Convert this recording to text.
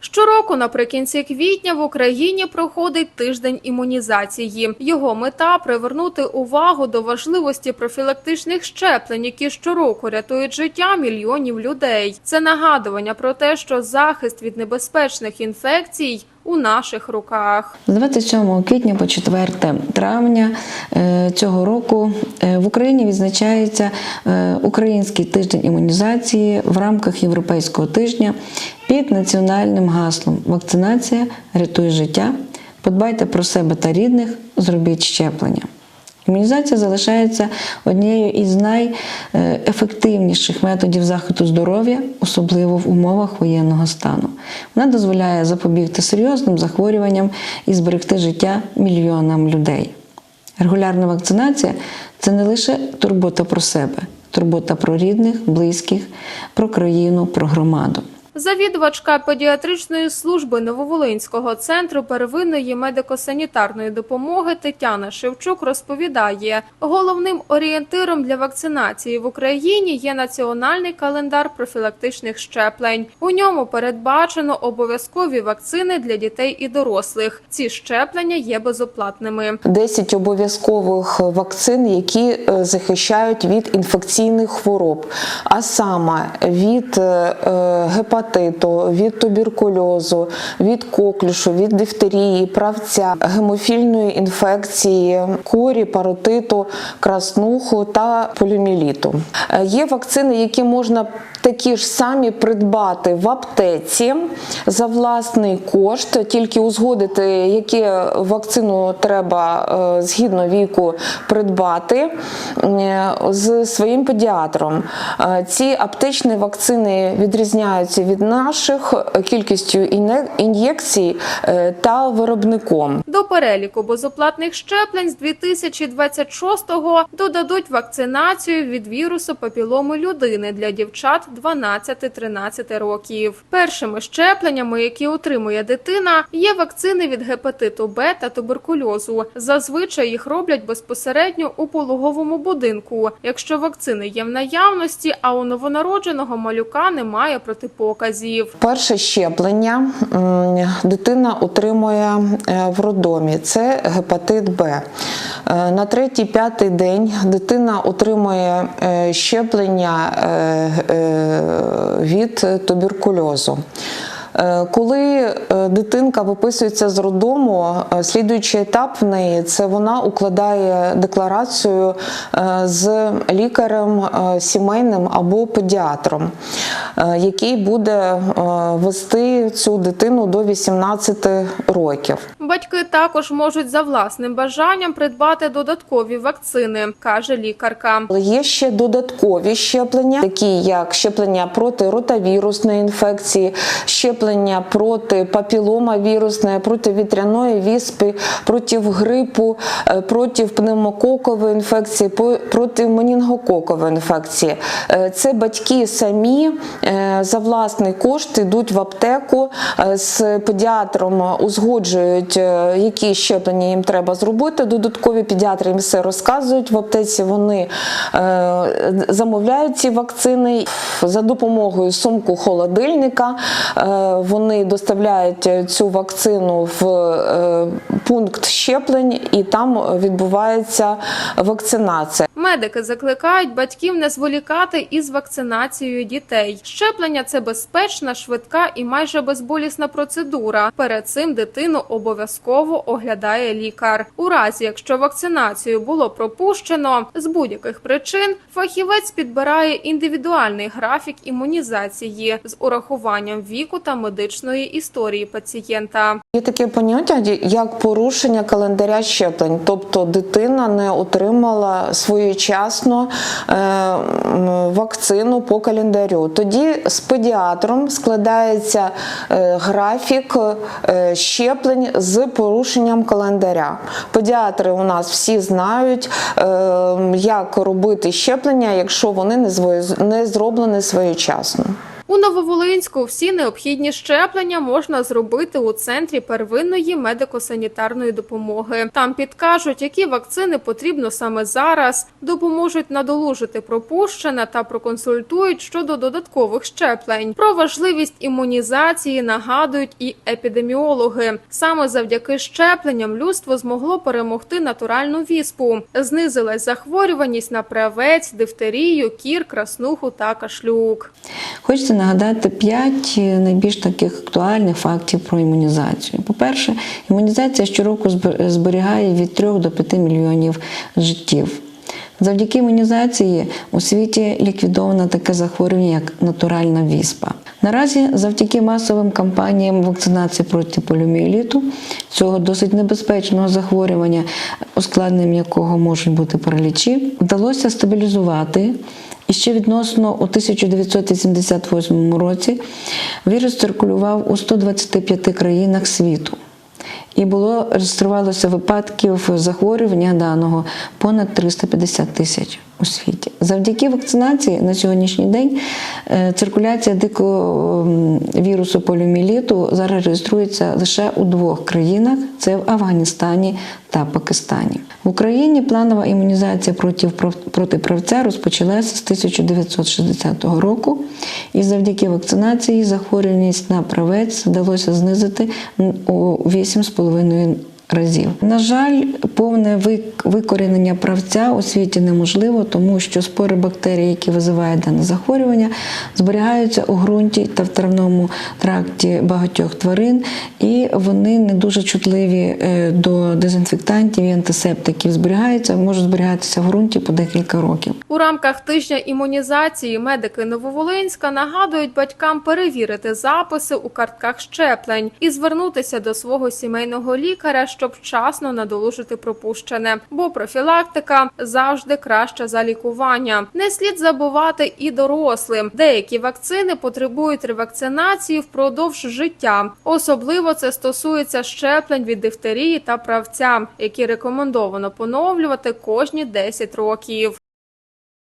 Щороку наприкінці квітня в Україні проходить тиждень імунізації. Його мета привернути увагу до важливості профілактичних щеплень, які щороку рятують життя мільйонів людей. Це нагадування про те, що захист від небезпечних інфекцій у наших руках. З 27 квітня по 4 травня е, цього року е, в Україні відзначається е, Український тиждень імунізації в рамках Європейського тижня під національним гаслом Вакцинація рятує життя. Подбайте про себе та рідних, зробіть щеплення. Імунізація залишається однією із найефективніших методів захисту здоров'я, особливо в умовах воєнного стану. Вона дозволяє запобігти серйозним захворюванням і зберегти життя мільйонам людей. Регулярна вакцинація це не лише турбота про себе, турбота про рідних, близьких, про країну, про громаду. Завідувачка педіатричної служби Нововолинського центру первинної медико-санітарної допомоги Тетяна Шевчук розповідає, головним орієнтиром для вакцинації в Україні є національний календар профілактичних щеплень. У ньому передбачено обов'язкові вакцини для дітей і дорослих. Ці щеплення є безоплатними. 10 обов'язкових вакцин, які е, захищають від інфекційних хвороб, а саме від е, гепатиту, від туберкульозу, від коклюшу, від дифтерії, правця, гемофільної інфекції, корі, паротиту, краснуху та поліоміеліту. Е, Є вакцини, які можна такі ж самі придбати в аптеці за власний кошт, тільки узгодити, яку вакцину треба е, згідно віку придбати з своїм педіатром. Е, Ці аптечні вакцини відрізняються від наших кількістю інє- ін'єкцій е, та виробником. До переліку безоплатних щеплень з 2026-го додадуть вакцинацію від вірусу папіломи людини для дівчат 12-13 років. Першими щепленнями, які отримує дитина, є вакцини від гепатиту Б та туберкульозу. Зазвичай їх роблять безпосередньо у пологовому будинку, якщо вакцини є в наявності, а у новонародженого малюка немає протипоказів. Перше щеплення дитина отримує е, в роддомі. Це гепатит Б. Е, На третій-п'ятий день дитина отримує е, щеплення від туберкульозу. Е, Коли е, дитинка виписується з роддому, е, слідуючий етап в неї це вона укладає декларацію з лікарем сімейним або педіатром, який буде е, вести цю дитину до 18 років. Батьки також можуть за власним бажанням придбати додаткові вакцини, каже лікарка. Є ще додаткові щеплення, такі як щеплення проти ротавірусної інфекції, щеплення проти папіломавірусної, проти вітряної віспи, проти грипу, е, проти пневмококової інфекції, проти менінгококової інфекції. Е, Це батьки самі е, за власний кошт йдуть в аптеку е, з педіатром, узгоджують, е, які щеплення їм треба зробити. Додаткові педіатри їм все розказують в аптеці. Вони е, замовляють ці вакцини за допомогою сумку холодильника. Е, Вони доставляють цю вакцину в е, пункт щеплень, і там відбувається вакцинація. Медики закликають батьків не зволікати із вакцинацією дітей. Щеплення це безпечна, швидка і майже безболісна процедура. Перед цим дитину обов'язково оглядає лікар. У разі, якщо вакцинацію було пропущено з будь-яких причин, фахівець підбирає індивідуальний графік імунізації з урахуванням віку та медичної історії пацієнта. Є таке поняття, як порушення календаря щеплень, тобто дитина не отримала своєчасно е, вакцину по календарю. Тоді з педіатром складається е, графік е, щеплень з порушенням календаря. Педіатри у нас всі знають, е, як робити щеплення, якщо вони не зроблені своєчасно. У Нововолинську всі необхідні щеплення можна зробити у центрі первинної медико-санітарної допомоги. Там підкажуть, які вакцини потрібно саме зараз, допоможуть надолужити пропущене та проконсультують щодо додаткових щеплень. Про важливість імунізації нагадують і епідеміологи. Саме завдяки щепленням людство змогло перемогти натуральну віспу. Знизилась захворюваність на правець, дифтерію, кір, краснуху та кашлюк. Хочеться нагадати п'ять найбільш таких актуальних фактів про імунізацію. По-перше, імунізація щороку зберігає від 3 до 5 мільйонів життів. Завдяки імунізації у світі ліквідовано таке захворювання, як натуральна віспа. Наразі, завдяки масовим кампаніям вакцинації проти поліомієліту, цього досить небезпечного захворювання, ускладненням якого можуть бути паралічі, вдалося стабілізувати і ще відносно у 1988 році вірус циркулював у 125 країнах світу. І було реєструвалося випадків захворювання даного понад 350 тисяч у світі. Завдяки вакцинації на сьогоднішній день е, циркуляція дикого вірусу поліомієліту зараз реєструється лише у двох країнах: це в Афганістані та Пакистані. В Україні планова імунізація проти, проти правця розпочалася з 1960 року, і завдяки вакцинації захворюваність на правець вдалося знизити у 8,5 разів. На жаль, повне вик- викорінення правця у світі неможливо, тому що спори бактерій, які визивають дане захворювання, зберігаються у ґрунті та в травному тракті багатьох тварин, і вони не дуже чутливі е, до дезінфектантів і антисептиків. Зберігаються, можуть зберігатися в ґрунті по декілька років. У рамках тижня імунізації медики Нововолинська нагадують батькам перевірити записи у картках щеплень і звернутися до свого сімейного лікаря, щоб вчасно надолужити пропущене. Бо профілактика завжди краща за лікування. Не слід забувати і дорослим. Деякі вакцини потребують ревакцинації впродовж життя. Особливо це стосується щеплень від дифтерії та правця, які рекомендовано поновлювати кожні 10 років.